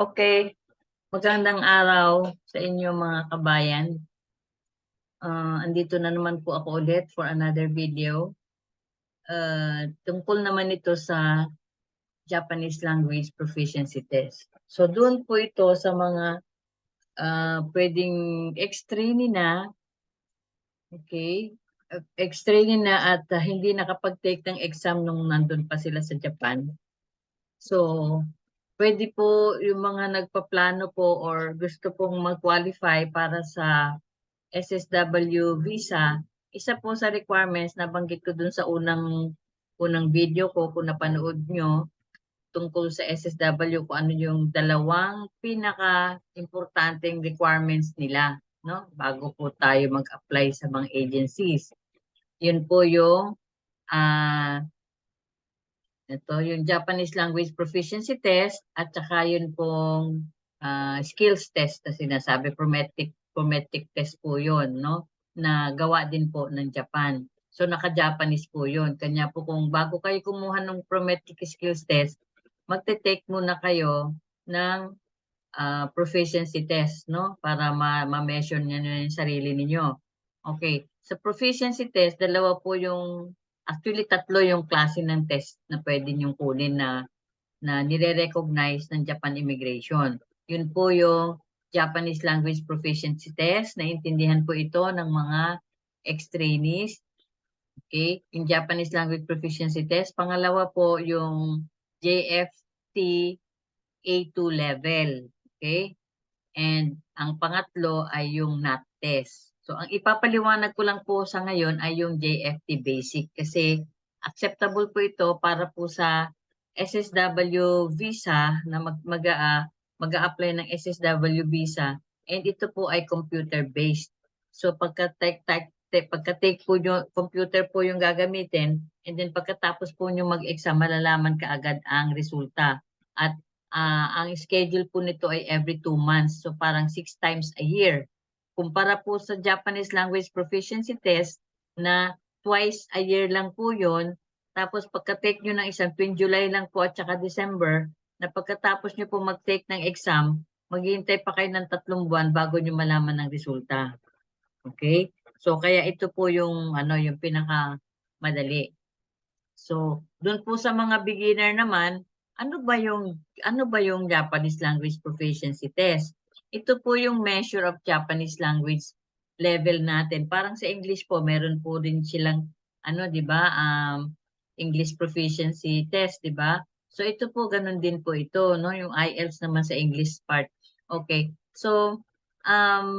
Okay. Magandang araw sa inyo mga kabayan. Ah, andito na naman po ako ulit for another video. Ah, tungkol naman ito sa Japanese Language Proficiency Test. So doon po ito sa mga ah, pwedeng ex-trainee na, okay, uh, ex-trainee na at ah, hindi nakapag-take ng exam nung nandun pa sila sa Japan. So, pwede po yung mga nagpaplano po or gusto pong mag-qualify para sa SSW visa, isa po sa requirements na banggit ko dun sa unang unang video ko kung napanood nyo tungkol sa SSW kung ano yung dalawang pinaka-importanting requirements nila no bago po tayo mag-apply sa mga agencies. Yun po yung ah ito, yung Japanese Language Proficiency Test at saka yun pong ah, skills test na sinasabi, prometric, prometric test po yun, no? Na gawa din po ng Japan. So naka-Japanese po yun. Kanya po kung bago kayo kumuha ng prometric skills test, magte-take muna kayo ng ah, proficiency test, no? Para ma- ma-measure niyo na yung sarili ninyo. Okay. Sa proficiency test, dalawa po yung Actually, tatlo yung klase ng test na pwede niyong kunin na na nire-recognize ng Japan Immigration. Yun po yung Japanese Language Proficiency Test. Naintindihan po ito ng mga ex-trainees. Okay? Yung Japanese Language Proficiency Test. Pangalawa po yung JFT A2 level. Okay? And ang pangatlo ay yung NAT test. So, ang ipapaliwanag ko lang po sa ngayon ay yung JFT Basic kasi acceptable po ito para po sa SSW visa na mag, mag, uh, mag-a-apply ng SSW visa and ito po ay computer-based. So, pagka-take pagka-take po yung computer po yung gagamitin and then pagkatapos po nyo mag-exam, malalaman kaagad ang resulta. At uh, ang schedule po nito ay every two months. So, parang six times a year kumpara po sa Japanese Language Proficiency Test na twice a year lang po yon tapos pagka-take nyo ng isang tuwing July lang po at saka December, na pagkatapos nyo po mag-take ng exam, maghihintay pa kayo ng tatlong buwan bago nyo malaman ng resulta. Okay? So, kaya ito po yung, ano, yung pinaka madali. So, doon po sa mga beginner naman, ano ba yung ano ba yung Japanese language proficiency test? Ito po yung measure of Japanese language level natin. Parang sa English po, meron po din silang, ano, di ba, um, English proficiency test, di ba? So, ito po, ganun din po ito, no? Yung IELTS naman sa English part. Okay. So, um,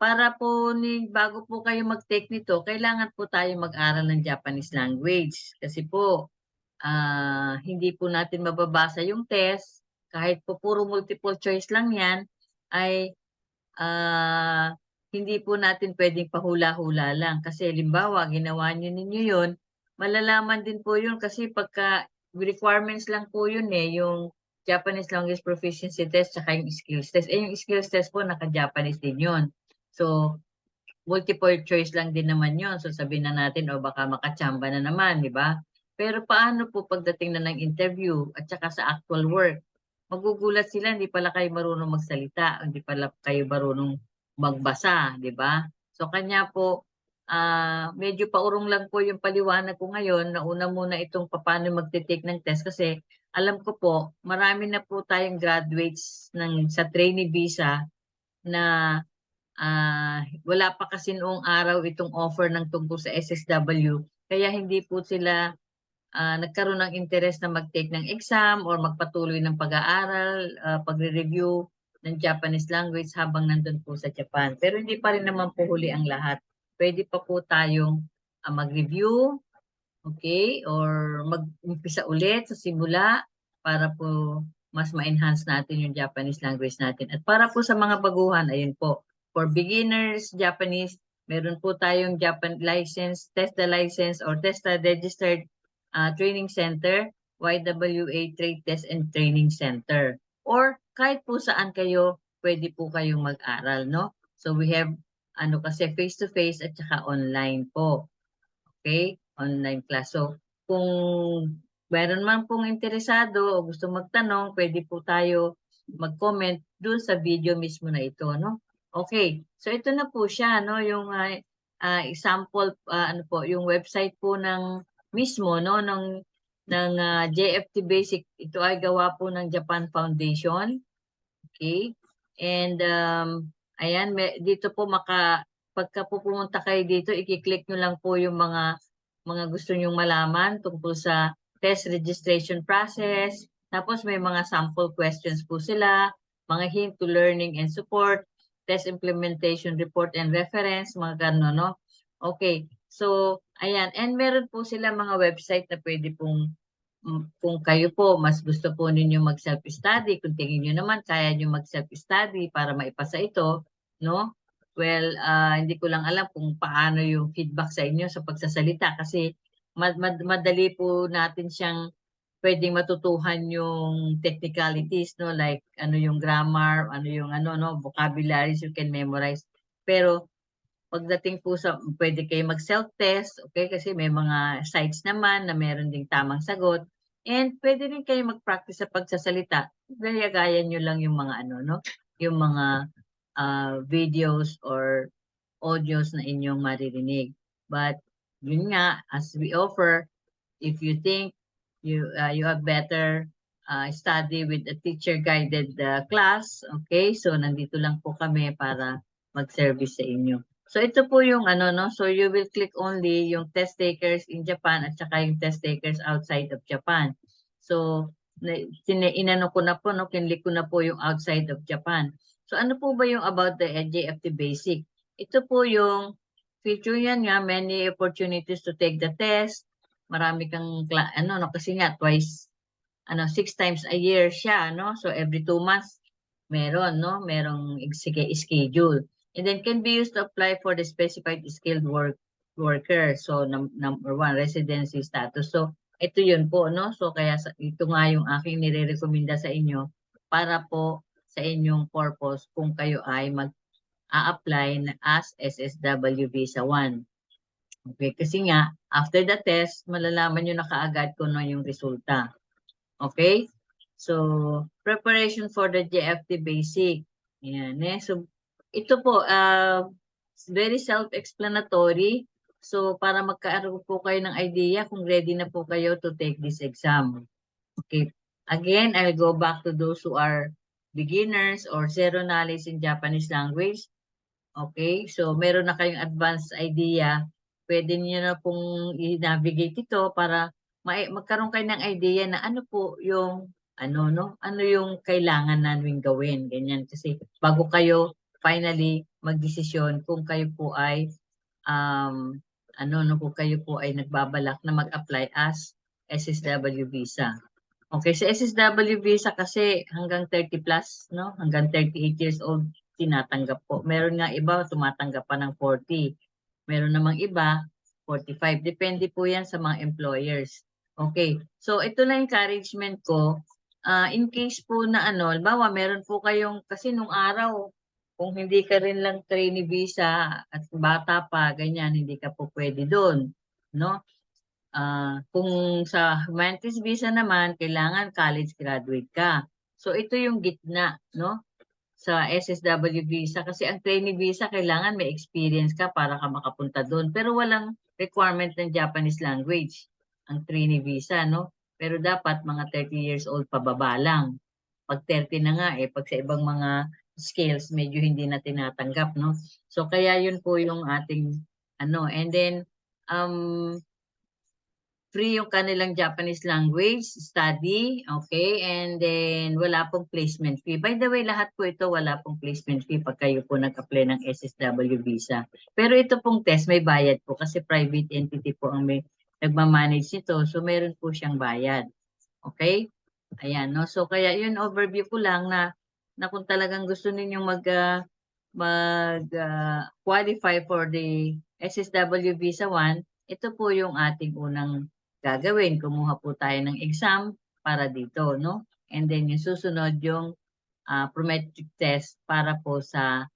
para po ni bago po kayo mag-take nito, kailangan po tayo mag-aral ng Japanese language kasi po uh, hindi po natin mababasa yung test kahit po puro multiple choice lang 'yan ay uh, hindi po natin pwedeng pahula-hula lang. Kasi limbawa, ginawa niyo ninyo yun, malalaman din po yun kasi pagka requirements lang po yun eh, yung Japanese Language Proficiency Test tsaka yung skills test. Eh yung skills test po naka-Japanese din yun. So, multiple choice lang din naman yun. So sabihin na natin, o oh, baka makachamba na naman, di ba? Pero paano po pagdating na ng interview at saka sa actual work? Magugulat sila, hindi pala kayo marunong magsalita, hindi pala kayo marunong magbasa, di ba? So kanya po, uh, medyo paurong lang po yung paliwanag ko ngayon. Nauna muna itong paano magte-take ng test kasi alam ko po, marami na po tayong graduates ng sa trainee visa na uh, wala pa kasi noong araw itong offer ng tungkol sa SSW. Kaya hindi po sila uh, nagkaroon ng interest na mag-take ng exam or magpatuloy ng pag-aaral, uh, pagre-review ng Japanese language habang nandun po sa Japan. Pero hindi pa rin naman po huli ang lahat. Pwede pa po tayong uh, mag-review, okay, or mag-umpisa ulit sa simula para po mas ma-enhance natin yung Japanese language natin. At para po sa mga baguhan, ayun po, for beginners Japanese, meron po tayong Japan license, the license or the registered uh, Training Center, YWA Trade Test and Training Center. Or kahit po saan kayo, pwede po kayong mag-aral, no? So we have ano kasi face-to-face -face at saka online po. Okay? Online class. So kung meron man pong interesado o gusto magtanong, pwede po tayo mag-comment doon sa video mismo na ito, no? Okay, so ito na po siya, no? Yung ah, ah, example, ah, ano po, yung website po ng mismo, no? Ng, ng ah, JFT Basic. Ito ay gawa po ng Japan Foundation. Okay? And um, ayan, may, dito po maka, pagka po pumunta kayo dito, i-click nyo lang po yung mga mga gusto nyong malaman tungkol sa test registration process. Tapos may mga sample questions po sila, mga hint to learning and support, test implementation report and reference, mga gano'n, no? Okay, so ayan. And meron po sila mga website na pwede pong mm, kung kayo po mas gusto po ninyo mag self-study, kung tingin niyo naman kaya niyo mag self-study para maipasa ito, no? Well, ah, hindi ko lang alam kung paano yung feedback sa inyo sa pagsasalita kasi mad, mad- madali po natin siyang pwedeng matutuhan yung technicalities, no? Like ano yung grammar, ano yung ano, no? Vocabularies you can memorize. Pero pagdating po sa, pwede kayo mag self-test, okay? Kasi may mga sites naman na meron ding tamang sagot. And pwede rin kayo mag-practice sa pagsasalita. Gaya-gaya nyo lang yung mga ano, no? Yung mga ah, videos or audios na inyong maririnig. But yun nga, as we offer, if you think you uh, you have better uh, study with a teacher-guided uh, class, okay? So nandito lang po kami para mag-service sa inyo. So ito po yung ano no, so you will click only yung test takers in Japan at saka yung test takers outside of Japan. So inano ko na po no, kinlik ko na po yung outside of Japan. So ano po ba yung about the JFT basic? Ito po yung feature yan nga, many opportunities to take the test. Marami kang ano no kasi nga twice ano six times a year siya no. So every two months meron no, merong schedule. And then can be used to apply for the specified skilled work worker. So num- number one, residency status. So ito yun po no. So kaya sa, ito nga yung aking nire-recommenda sa inyo para po sa inyong purpose kung kayo ay mag a-apply as SSW Visa 1. Okay, kasi nga, after the test, malalaman nyo na kaagad kung ano yung resulta. Okay? So, preparation for the JFT basic. Ayan, eh. So, ito po, uh, very self-explanatory. So, para magkaroon po kayo ng idea kung ready na po kayo to take this exam. Okay. Again, I'll go back to those who are beginners or zero knowledge in Japanese language. Okay, so meron na kayong advanced idea, pwede niyo na pong i-navigate ito para ma- magkaroon kayo ng idea na ano po yung ano no, ano yung kailangan namin gawin, ganyan kasi bago kayo finally magdesisyon kung kayo po ay um ano no kung kayo po ay nagbabalak na mag-apply as SSW visa. Okay, sa SSW visa kasi hanggang 30 plus, no? Hanggang 38 years old tinatanggap po. Meron nga iba tumatanggap pa ng 40. Meron namang iba 45. Depende po 'yan sa mga employers. Okay. So ito na encouragement ko. Uh, in case po na ano, bawa meron po kayong kasi nung araw kung hindi ka rin lang trainee visa at bata pa, ganyan, hindi ka po pwede doon, no? Uh, kung sa humanities visa naman, kailangan college graduate ka. So ito yung gitna, no? sa SSW visa kasi ang trainee visa kailangan may experience ka para ka makapunta doon pero walang requirement ng Japanese language ang trainee visa no pero dapat mga 30 years old pababa lang pag 30 na nga eh pag sa ibang mga scales medyo hindi na tinatanggap no so kaya yun po yung ating ano and then um free yung kanilang Japanese language study, okay? And then wala pong placement fee. By the way, lahat po ito wala pong placement fee pag kayo po nag-apply ng SSW visa. Pero ito pong test may bayad po kasi private entity po ang may nagmamanage nito. So meron po siyang bayad. Okay? Ayan, no? So kaya yun overview ko lang na na kung talagang gusto ninyong mag uh, mag uh, qualify for the SSW visa 1, ito po yung ating unang gagawin. Kumuha po tayo ng exam para dito, no? And then yung susunod yung uh, prometric test para po sa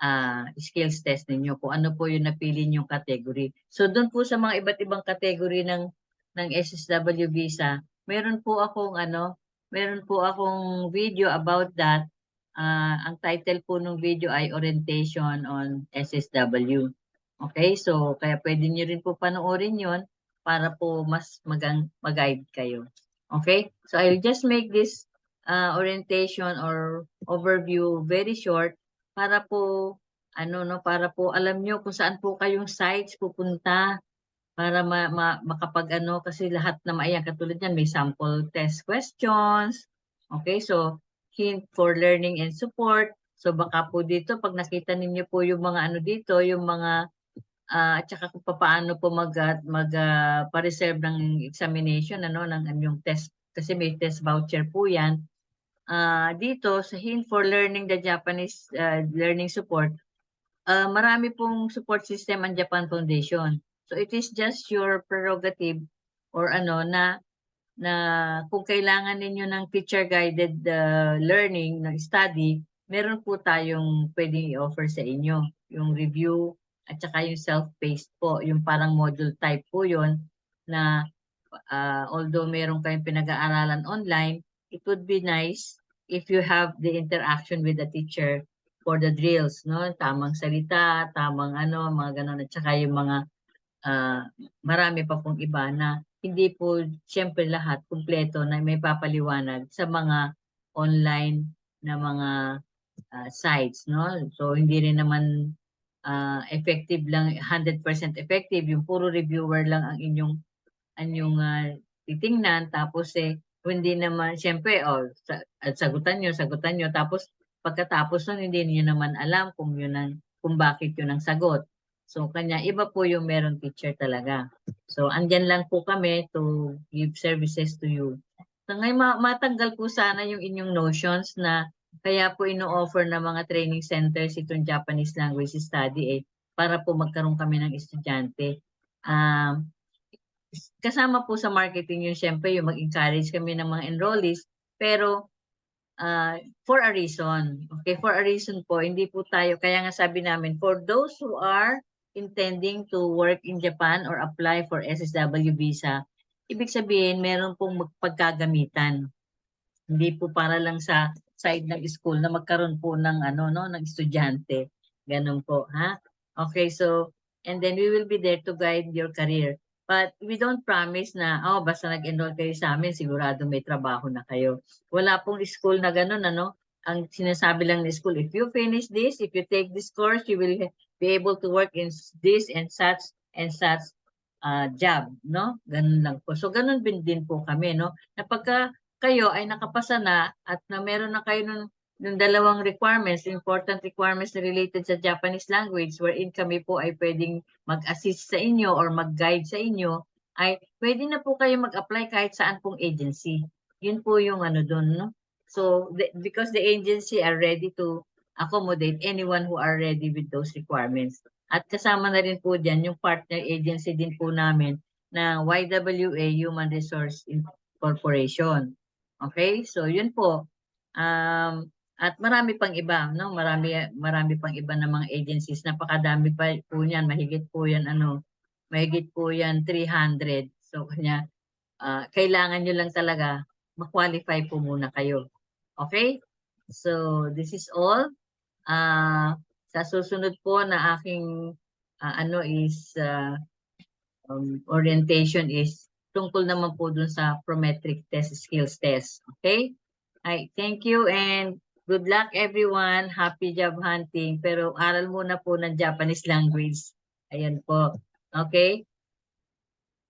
uh, skills test ninyo kung ano po yung napili ninyong category. So doon po sa mga iba't ibang category ng ng SSW visa, meron po akong ano, meron po akong video about that. Ah, ang title po ng video ay Orientation on SSW. Okay, so kaya pwede niyo rin po panoorin yon para po mas magang mag-guide kayo. Okay, so I'll just make this uh, orientation or overview very short para po ano no para po alam nyo kung saan po kayong sites pupunta para ma, ma, makapag ano kasi lahat na ayan katulad yan may sample test questions okay so hint for learning and support. So baka po dito pag nakita ninyo po yung mga ano dito yung mga ah at saka kung paano po mag ah, mag ah, pa-reserve ng examination ano ng yung test. Kasi may test voucher po yan. Ah, dito sa Hint for Learning the Japanese ah, Learning Support ah, marami pong support system ang Japan Foundation. So it is just your prerogative or ano na na kung kailangan ninyo ng teacher guided ah, learning ng study meron po tayong pwedeng i-offer sa inyo yung review at saka yung self-paced po, yung parang module type po yun na ah, although meron kayong pinag-aaralan online, it would be nice if you have the interaction with the teacher for the drills, no? Tamang salita, tamang ano, mga ganun, at saka yung mga ah, marami pa pong iba na hindi po siyempre lahat kumpleto na may papaliwanag sa mga online na mga ah, sites, no? So hindi rin naman ah, effective lang 100% effective. Yung puro reviewer lang ang inyong anyong ah, titingnan. Tapos eh hindi naman siyempre oh sa, sagutan niyo sagutan niyo tapos pagkatapos nun hindi niyo naman alam kung yun ang kung bakit yun ang sagot so kanya iba po yung meron teacher talaga so andyan lang po kami to give services to you so ngayon ma- matanggal po sana yung inyong notions na kaya po ino-offer ng mga training centers itong Japanese language study eh, para po magkaroon kami ng estudyante. Um, kasama po sa marketing yun, syempre, yung mag-encourage kami ng mga enrollees, pero uh, for a reason. Okay, for a reason po, hindi po tayo, kaya nga sabi namin, for those who are intending to work in Japan or apply for SSW visa, ibig sabihin, meron pong pagkagamitan. Hindi po para lang sa side ng school na magkaroon po ng ano no ng estudyante. Ganun po, ha? Okay, so and then we will be there to guide your career. But we don't promise na oh basta nag-enroll kayo sa amin sigurado may trabaho na kayo. Wala pong school na ganun ano. Ang sinasabi lang ng school if you finish this, if you take this course, you will be able to work in this and such and such uh, job, no? Ganun lang po. So ganun din, din po kami, no? Na pagka kayo ay nakapasa na at na meron na kayo ng, ng dalawang requirements, important requirements related sa Japanese language wherein kami po ay pwedeng mag-assist sa inyo or mag-guide sa inyo, ay pwede na po kayo mag-apply kahit saan pong agency. Yun po yung ano doon, no? So, the, because the agency are ready to accommodate anyone who are ready with those requirements. At kasama na rin po dyan yung partner agency din po namin na YWA Human Resource Corporation. Okay? So, yun po. Um, at marami pang iba, no? Marami marami pang iba na mga agencies. Napakadami pa po niyan, mahigit po 'yan ano, mahigit po 'yan 300. So kanya uh, kailangan niyo lang talaga ma-qualify po muna kayo. Okay? So this is all. Uh, sa susunod po na aking uh, ano is uh, um, orientation is tungkol naman po dun sa prometric test skills test. Okay? Ay, thank you and good luck everyone. Happy job hunting. Pero aral muna po ng Japanese language. Ayan po. Okay?